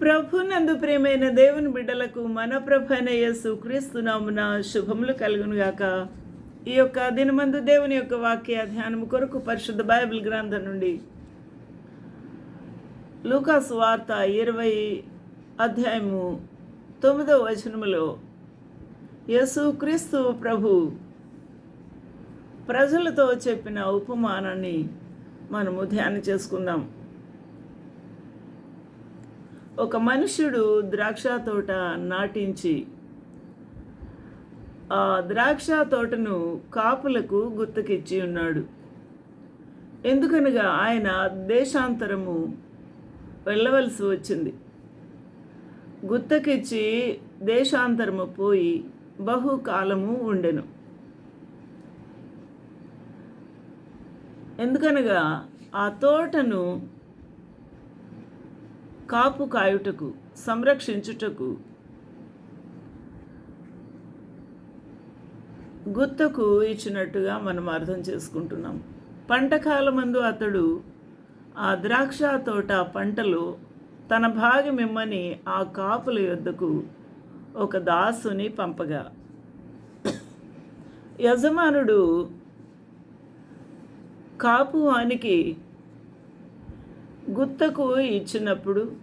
ప్రభునందు ప్రేమైన దేవుని బిడ్డలకు మన ప్రభైన యేసు క్రీస్తునామున శుభములు కలుగునుగాక. ఈ యొక్క దినమందు దేవుని యొక్క వాక్య ధ్యానము కొరకు పరిశుద్ధ బైబిల్ గ్రంథం నుండి లూకాసు వార్త ఇరవై అధ్యాయము తొమ్మిదవ వచనములో యేసు క్రీస్తు ప్రభు ప్రజలతో చెప్పిన ఉపమానాన్ని మనము ధ్యానం చేసుకుందాం. ఒక మనుషుడు ద్రాక్ష తోట నాటించి ఆ ద్రాక్ష తోటను కాపులకు గుర్తుకిచ్చి ఉన్నాడు. ఎందుకనగా ఆయన దేశాంతరము వెళ్ళవలసి వచ్చింది. గుత్తకిచ్చి దేశాంతరము పోయి బహుకాలము ఉండెను. ఎందుకనగా ఆ తోటను కాపు కాయుటకు సంరక్షించుటకు. గుత్తకు ఇచ్చినట్టుగా మనం అర్థం చేసుకుంటున్నాం. పంటకాలమందు అతడు ఆ ద్రాక్ష తోట పంటలో తన భాగమిమ్మని ఆ కాపుల యొద్దకు ఒక దాసుని పంపగా. యజమానుడు కాపు వానికి గుత్తకు ఇచ్చినప్పుడు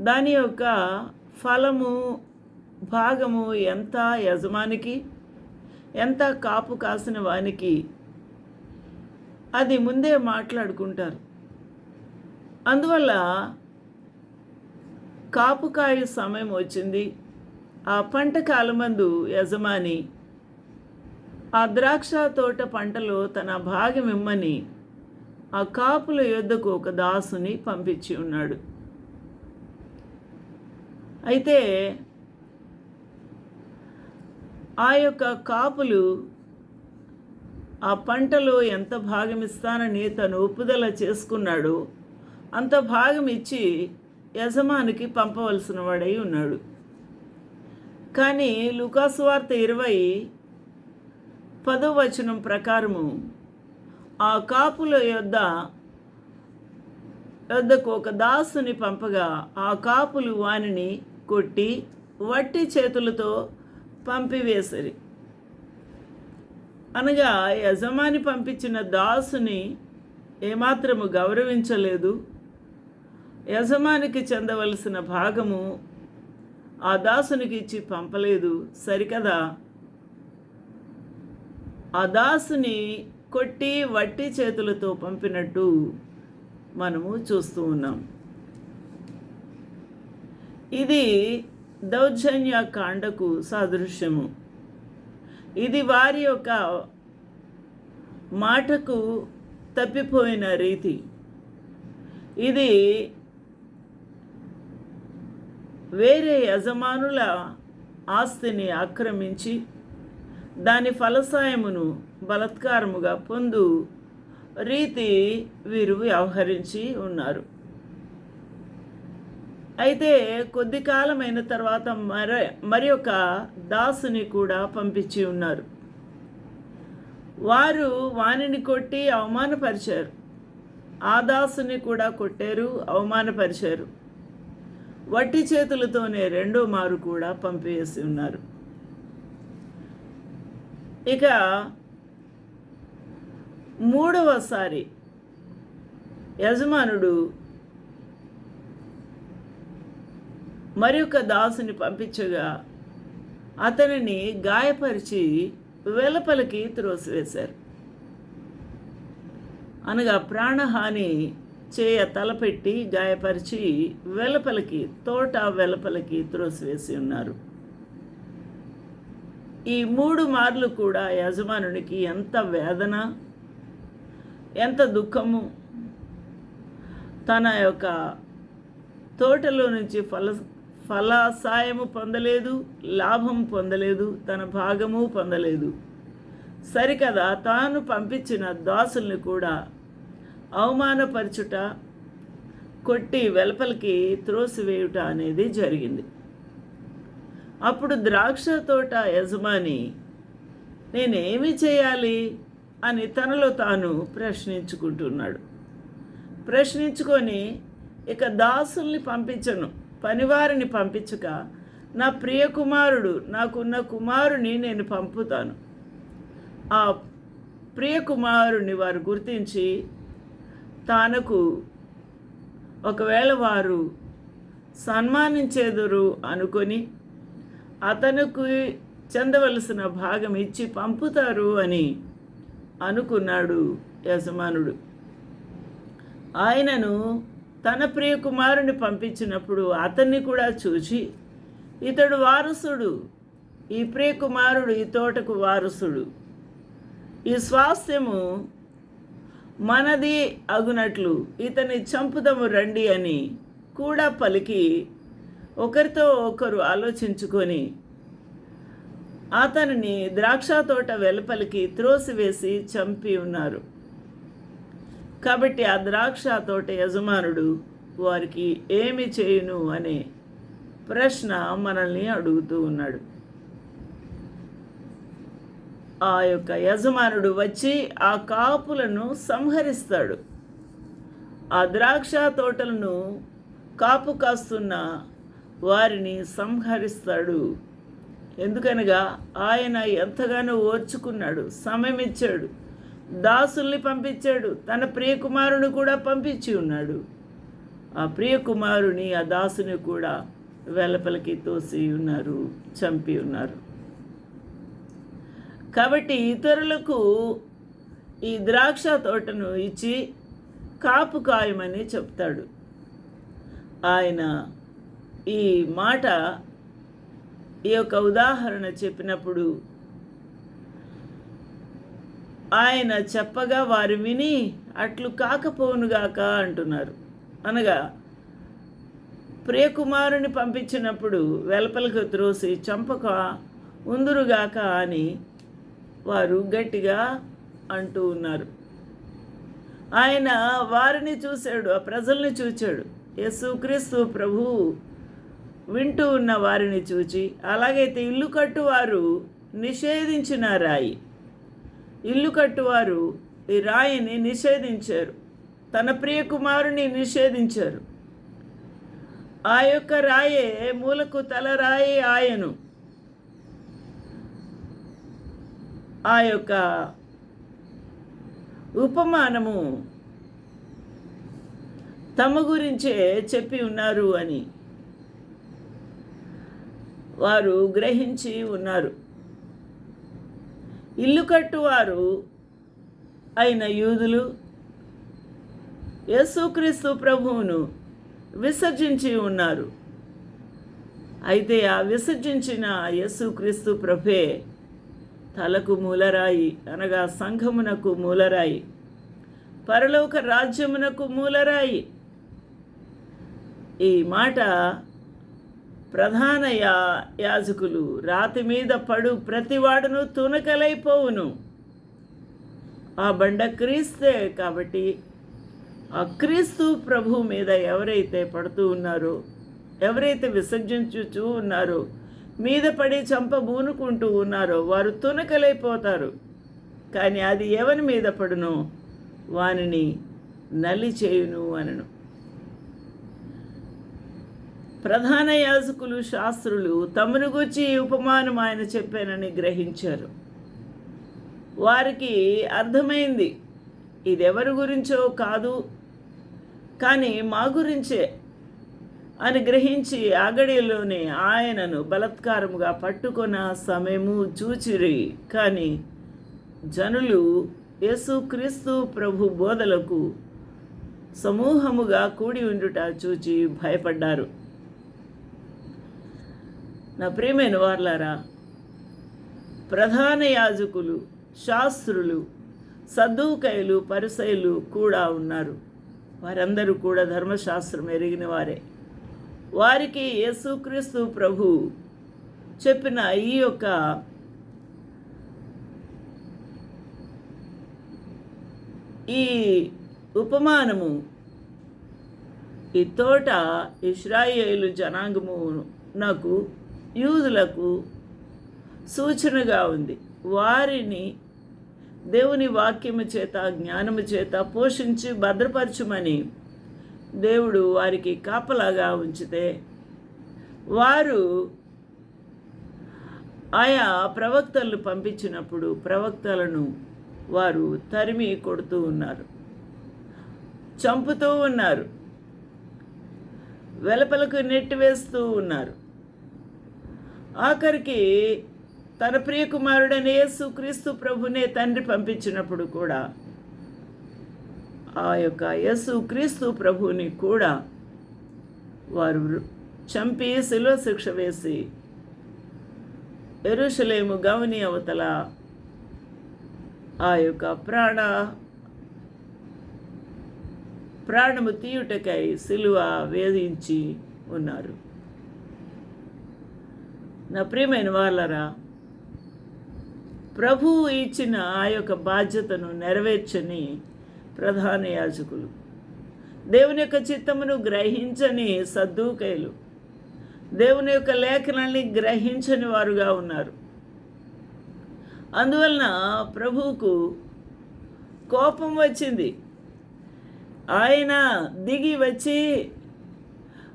దాని యొక్క ఫలము భాగము ఎంత యజమానికి ఎంత కాపు కాసిన వానికి? అది ముందే మాట్లాడుకుంటారు. అందువల్ల కాపు కాపుకాయ సమయం వచ్చింది. ఆ పంట కాలమందు యజమాని ఆ ద్రాక్ష తోట పంటలో తన భాగం ఇమ్మని ఆ కాపుల యొద్దకు ఒక దాసుని పంపించి ఉన్నాడు. అయితే ఆ యొక్క కాపులు ఆ పంటలో ఎంత భాగం ఇస్తానని తను ఒప్పుదల చేసుకున్నాడో. అంత భాగం ఇచ్చి యజమానికి పంపవలసిన వాడై ఉన్నాడు. కానీ లుకాసు వార్త ఇరవై పదో వచనం ప్రకారము ఆ కాపుల యొద్ద యొద్దకు ఒక దాసుని పంపగా ఆ కాపులు వానిని కొట్టి వట్టి చేతులతో పంపివేసరి. అనగా యజమాని పంపించిన దాసుని ఏమాత్రము గౌరవించలేదు. యజమానికి చెందవలసిన భాగము ఆ దాసునికి ఇచ్చి పంపలేదు. సరికదా? ఆ దాసుని కొట్టి వట్టి చేతులతో పంపినట్టు మనము చూస్తూ ఉన్నాం. ఇది దౌర్జన్య కాండకు సాదృశ్యము. ఇది వారి యొక్క మాటకు తప్పిపోయిన రీతి. ఇది వేరే యజమానుల ఆస్తిని ఆక్రమించి దాని ఫలసాయమును బలత్కారముగా పొందు రీతి వీరు వ్యవహరించి ఉన్నారు. అయితే కొద్ది కాలమైన తర్వాత మర మరి ఒక దాసుని కూడా పంపించి ఉన్నారు. వారు వానిని కొట్టి అవమానపరిచారు. ఆ దాసుని కూడా కొట్టారు అవమానపరిచారు. వట్టి చేతులతోనే రెండో మారు కూడా పంపివేసి ఉన్నారు. ఇక మూడవసారి యజమానుడు మరి ఒక దాసుని పంపించగా అతనిని గాయపరిచి వెలపలికి త్రోసివేశారు. అనగా ప్రాణహాని చేయ తలపెట్టి గాయపరిచి వెలపలికి తోట వెలపలికి త్రోసివేసి ఉన్నారు. ఈ మూడు మార్లు కూడా యజమానునికి ఎంత వేదన ఎంత దుఃఖము. తన యొక్క తోటలో నుంచి ఫల ఫలాసాయము పొందలేదు లాభం పొందలేదు తన భాగము పొందలేదు. సరికదా తాను పంపించిన దాసుల్ని కూడా అవమానపరచుట కొట్టి వెలపలికి త్రోసివేయుట అనేది జరిగింది. అప్పుడు ద్రాక్ష తోట యజమాని నేనేమి చేయాలి? అని తనలో తాను ప్రశ్నించుకుంటున్నాడు. ప్రశ్నించుకొని ఇక దాసుల్ని పంపించను పనివారిని పంపించక నా ప్రియ కుమారుడు నాకున్న కుమారుని నేను పంపుతాను. ఆ ప్రియ కుమారుని వారు గుర్తించి తనకు ఒకవేళ వారు సన్మానించేదురు అనుకొని అతనుకు చెందవలసిన భాగం ఇచ్చి పంపుతారు అని అనుకున్నాడు యజమానుడు. ఆయనను తన ప్రియకుమారుని పంపించినప్పుడు అతన్ని కూడా చూసి ఇతడు వారసుడు. ఈ ప్రియకుమారుడు ఈ తోటకు వారసుడు. ఈ స్వాస్థ్యము మనది అగునట్లు ఇతని చంపుదము రండి అని కూడా పలికి ఒకరితో ఒకరు ఆలోచించుకొని అతనిని ద్రాక్ష తోట వెలుపలికి త్రోసివేసి చంపి ఉన్నారు. కాబట్టి ఆ ద్రాక్ష తోట యజమానుడు వారికి ఏమి చేయును అనే ప్రశ్న మనల్ని అడుగుతూ ఉన్నాడు. ఆ యొక్క యజమానుడు వచ్చి ఆ కాపులను సంహరిస్తాడు. ఆ ద్రాక్ష తోటలను కాపు కాస్తున్న వారిని సంహరిస్తాడు. ఎందుకనగా ఆయన ఎంతగానో ఓర్చుకున్నాడు సమయం ఇచ్చాడు దాసుల్ని పంపించాడు తన ప్రియకుమారుని కూడా పంపించి ఉన్నాడు. ఆ ప్రియకుమారుని ఆ దాసుని కూడా వెలపలకి తోసి ఉన్నారు చంపి ఉన్నారు. కాబట్టి ఇతరులకు ఈ ద్రాక్ష తోటను ఇచ్చి కాపు కాయమని చెప్తాడు. ఆయన ఈ మాట ఈ యొక్క ఉదాహరణ చెప్పినప్పుడు ఆయన చెప్పగా వారు విని అట్లు కాకపోనుగాక అంటున్నారు. అనగా ప్రియకుమారుని పంపించినప్పుడు వెలపలకు త్రోసి చంపక ఉందురుగాక అని వారు గట్టిగా అంటూ ఉన్నారు. ఆయన వారిని చూశాడు ఆ ప్రజల్ని చూచాడు. యేసుక్రీస్తు ప్రభు వింటూ ఉన్న వారిని చూచి అలాగైతే ఇల్లు కట్టువారు నిషేధించిన రాయి. ఇల్లు కట్టువారు ఈ రాయిని నిషేధించారు. తన ప్రియ కుమారుని నిషేధించారు. ఆ యొక్క రాయే మూలకు తల రాయి ఆయను. ఆ యొక్క ఉపమానము తమ గురించే చెప్పి ఉన్నారు అని. వారు గ్రహించి ఉన్నారు. ఇల్లు కట్టువారు అయిన యూదులు యేసుక్రీస్తు ప్రభువును విసర్జించి ఉన్నారు. అయితే ఆ విసర్జించిన యేసుక్రీస్తు ప్రభే తలకు మూలరాయి అనగా సంఘమునకు మూలరాయి పరలోక రాజ్యమునకు మూలరాయి. ఈ మాట ప్రధాన యా యాజకులు రాతి మీద పడు ప్రతివాడును తునకలైపోవును. ఆ బండ క్రీస్తే కాబట్టి ఆ క్రీస్తు ప్రభు మీద ఎవరైతే పడుతూ ఉన్నారో ఎవరైతే విసర్జించుచూ ఉన్నారో మీద పడి చంప బూనుకుంటూ ఉన్నారో వారు తునకలైపోతారు. కానీ అది ఎవరి మీద పడునో వానిని నలి చేయును అనను. ప్రధాన యాజకులు శాస్త్రులు తమను గురించి ఉపమానం ఆయన చెప్పానని గ్రహించారు. వారికి అర్థమైంది ఇది ఎవరి గురించో కాదు కానీ మా గురించే అని గ్రహించి ఆగడిలోనే ఆయనను బలత్కారముగా పట్టుకొన సమయము చూచిరి. కానీ జనులు యేసుక్రీస్తు ప్రభు బోధలకు సమూహముగా కూడి ఉండుట చూచి భయపడ్డారు. నా ప్రియమైన వార్లారా ప్రధాన యాజకులు శాస్త్రులు సద్దుకైలు పరిసైలు కూడా ఉన్నారు. వారందరూ కూడా ధర్మశాస్త్రం ఎరిగిన వారే. వారికి యేసుక్రీస్తు ప్రభు చెప్పిన ఈ యొక్క ఈ ఉపమానము ఈ తోట ఇస్రాయేలు జనాంగము నాకు యూదులకు సూచనగా ఉంది. వారిని దేవుని వాక్యము చేత జ్ఞానము చేత పోషించి భద్రపరచుమని దేవుడు వారికి కాపలాగా ఉంచితే వారు ఆయా ప్రవక్తలను పంపించినప్పుడు ప్రవక్తలను వారు తరిమి కొడుతూ ఉన్నారు. చంపుతూ ఉన్నారు. వెలపలకు నెట్టివేస్తూ ఉన్నారు. ఆఖరికి తన ప్రియకుమారుడైన యేసు క్రీస్తు ప్రభునే తండ్రి పంపించినప్పుడు కూడా ఆ యొక్క యేసుక్రీస్తు ప్రభుని కూడా వారు చంపి శిలువ శిక్ష వేసి ఎరుషలేము గవని అవతల ఆ యొక్క ప్రాణ ప్రాణము తీయుటకై సిలువ వేధించి ఉన్నారు. నా ప్రియమైన వాళ్ళరా ప్రభువు ఇచ్చిన ఆ యొక్క బాధ్యతను నెరవేర్చని ప్రధాన యాజకులు దేవుని యొక్క చిత్తమును గ్రహించని సద్దుకైలు దేవుని యొక్క లేఖనాన్ని గ్రహించని వారుగా ఉన్నారు. అందువలన ప్రభువుకు కోపం వచ్చింది. ఆయన దిగి వచ్చి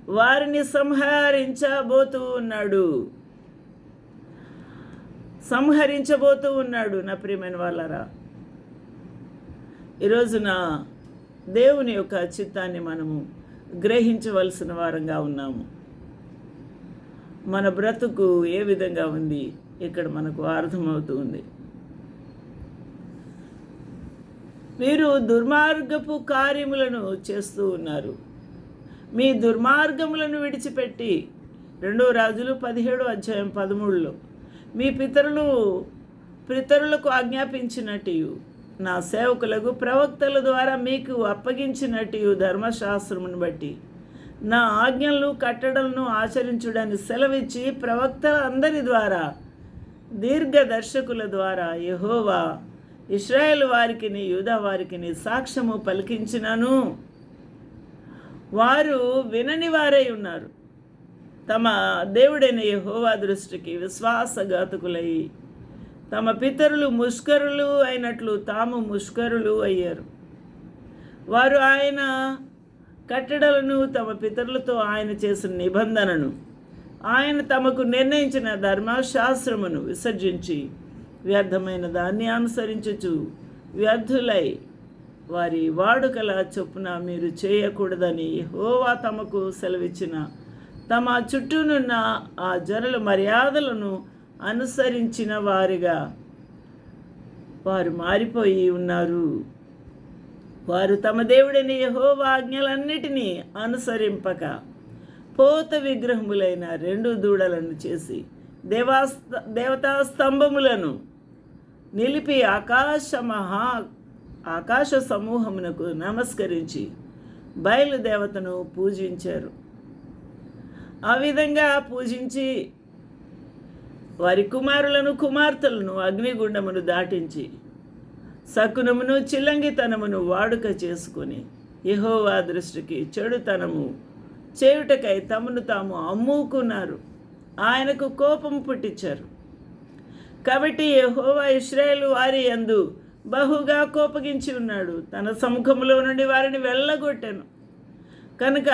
వారిని సంహరించబోతూ ఉన్నాడు. సంహరించబోతూ ఉన్నాడు నా ప్రియమైన వాళ్ళరా. ఈరోజున దేవుని యొక్క చిత్తాన్ని మనము గ్రహించవలసిన వారంగా ఉన్నాము. మన బ్రతుకు ఏ విధంగా ఉంది? ఇక్కడ మనకు అర్థమవుతూ ఉంది. మీరు దుర్మార్గపు కార్యములను చేస్తూ ఉన్నారు. మీ దుర్మార్గములను విడిచిపెట్టి రెండో రాజులు పదిహేడు అధ్యాయం పదమూడులో మీ పితరులు పితరులకు ఆజ్ఞాపించినట్టు నా సేవకులకు ప్రవక్తల ద్వారా మీకు అప్పగించినట్టు ధర్మశాస్త్రమును బట్టి. నా ఆజ్ఞలను కట్టడలను ఆచరించడానికి సెలవిచ్చి ప్రవక్తల అందరి ద్వారా దీర్ఘదర్శకుల ద్వారా యహోవా ఇస్రాయేల్ వారికిని యూదా వారికిని సాక్ష్యము పలికించినను. వారు వినని వారై ఉన్నారు. తమ దేవుడైన యహోవా దృష్టికి విశ్వాసఘాతకులై తమ పితరులు ముష్కరులు అయినట్లు తాము ముష్కరులు అయ్యారు. వారు ఆయన కట్టడలను తమ పితరులతో ఆయన చేసిన నిబంధనను ఆయన తమకు నిర్ణయించిన ధర్మశాస్త్రమును విసర్జించి వ్యర్థమైన దాన్ని అనుసరించుచు వ్యర్థులై వారి వాడుకల చొప్పున మీరు చేయకూడదని హోవా తమకు సెలవిచ్చిన తమ చుట్టూనున్న ఆ జనుల మర్యాదలను అనుసరించిన వారిగా వారు మారిపోయి ఉన్నారు. వారు తమ దేవుడిని యహోవా ఆజ్ఞలన్నిటినీ అనుసరింపక పోత విగ్రహములైన రెండు దూడలను చేసి దేవాస్త దేవతా స్తంభములను నిలిపి ఆకాశ మహా ఆకాశ సమూహమునకు నమస్కరించి బయలుదేవతను పూజించారు. ఆ విధంగా పూజించి వారి కుమారులను కుమార్తెలను అగ్నిగుండమును దాటించి సకునమును చిల్లంగితనమును వాడుక చేసుకొని యహోవా దృష్టికి చెడుతనము చేయుటకై తమను తాము అమ్ముకున్నారు. ఆయనకు కోపం పుట్టించారు. కాబట్టి యహోవా ఇస్రాయేల్ వారి యందు బహుగా కోపగించి ఉన్నాడు. తన సముఖంలో నుండి వారిని వెళ్ళగొట్టాను. కనుక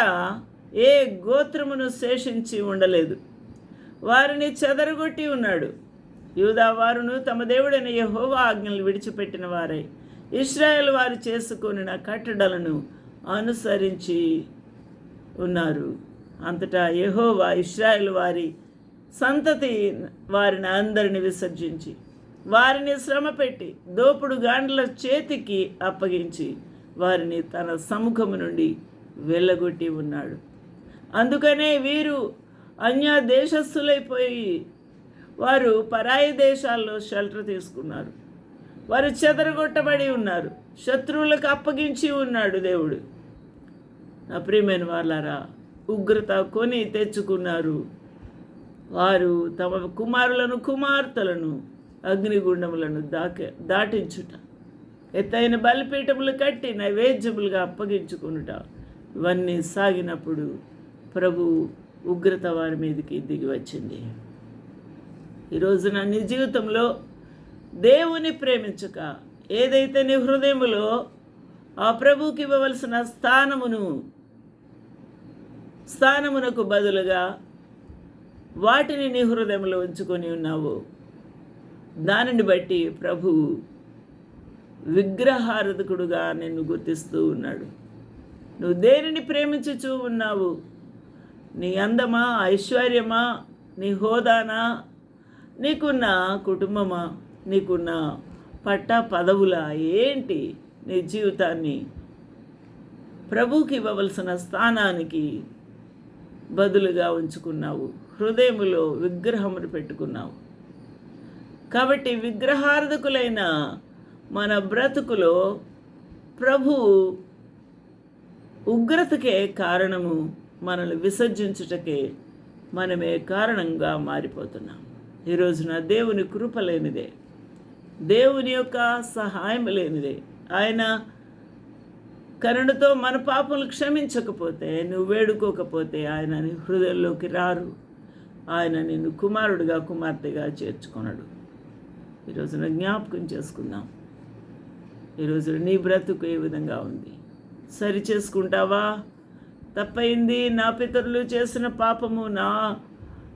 ఏ గోత్రమును శేషించి ఉండలేదు. వారిని చెదరగొట్టి ఉన్నాడు. యూదావారును తమ దేవుడైన యహోవా ఆజ్ఞలు విడిచిపెట్టిన వారై ఇస్రాయేల్ వారు చేసుకొనిన కట్టడలను అనుసరించి ఉన్నారు. అంతటా యహోవా ఇస్రాయేల్ వారి సంతతి వారిని అందరిని విసర్జించి వారిని శ్రమ పెట్టి దోపుడు గాండ్ల చేతికి అప్పగించి వారిని తన సముఖము నుండి వెళ్ళగొట్టి ఉన్నాడు. అందుకనే వీరు అన్య దేశస్థులైపోయి వారు పరాయి దేశాల్లో షెల్టర్ తీసుకున్నారు. వారు చెదరగొట్టబడి ఉన్నారు. శత్రువులకు అప్పగించి ఉన్నాడు దేవుడు. నా ప్రియమైన వాళ్ళారా ఉగ్రత కొని తెచ్చుకున్నారు. వారు తమ కుమారులను కుమార్తెలను అగ్నిగుండములను దాక దాటించుట ఎత్తైన బలిపీఠములు కట్టి నైవేద్యములుగా అప్పగించుకునుట ఇవన్నీ సాగినప్పుడు ప్రభు ఉగ్రత వారి మీదకి దిగి వచ్చింది. ఈరోజు నా నీ జీవితంలో దేవుని ప్రేమించుక ఏదైతే నీ హృదయములో ఆ ప్రభుకి ఇవ్వవలసిన స్థానమును స్థానమునకు బదులుగా వాటిని నీ హృదయంలో ఉంచుకొని ఉన్నావు. దానిని బట్టి ప్రభువు విగ్రహారధకుడుగా నిన్ను గుర్తిస్తూ ఉన్నాడు. నువ్వు దేనిని ప్రేమించుచూ ఉన్నావు? నీ అందమా ఐశ్వర్యమా నీ హోదానా? నీకున్న కుటుంబమా నీకున్న పట్ట పదవుల? ఏంటి నీ జీవితాన్ని? ప్రభుకి ఇవ్వవలసిన స్థానానికి బదులుగా ఉంచుకున్నావు. హృదయములో విగ్రహమును పెట్టుకున్నావు. కాబట్టి విగ్రహార్థకులైన మన బ్రతుకులో ప్రభు ఉగ్రతకే కారణము మనల్ని విసర్జించుటకే మనమే కారణంగా మారిపోతున్నాం. ఈ రోజున దేవుని కృప లేనిదే దేవుని యొక్క సహాయం లేనిదే ఆయన కరుణతో మన పాపలు క్షమించకపోతే నువ్వు వేడుకోకపోతే ఆయన నీ హృదయంలోకి రారు. ఆయన నిన్ను కుమారుడిగా కుమార్తెగా చేర్చుకున్నాడు ఈరోజున జ్ఞాపకం చేసుకుందాం. ఈరోజు నీ బ్రతుకు ఏ విధంగా ఉంది? సరి చేసుకుంటావా? తప్పైంది. నా పితరులు చేసిన పాపము నా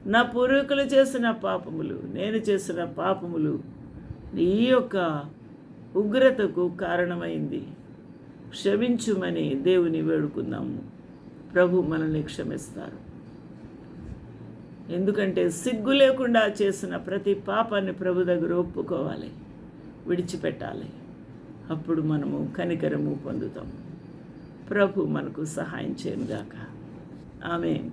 నా పూర్వీకులు చేసిన పాపములు నేను చేసిన పాపములు నీ యొక్క ఉగ్రతకు కారణమైంది. క్షమించుమని దేవుని వేడుకుందాము. ప్రభు మనల్ని క్షమిస్తారు. ఎందుకంటే సిగ్గు లేకుండా చేసిన ప్రతి పాపాన్ని ప్రభు దగ్గర ఒప్పుకోవాలి విడిచిపెట్టాలి. అప్పుడు మనము కనికరము పొందుతాము. ప్రభు మనకు సహాయం చేయనుగాక. ఆమె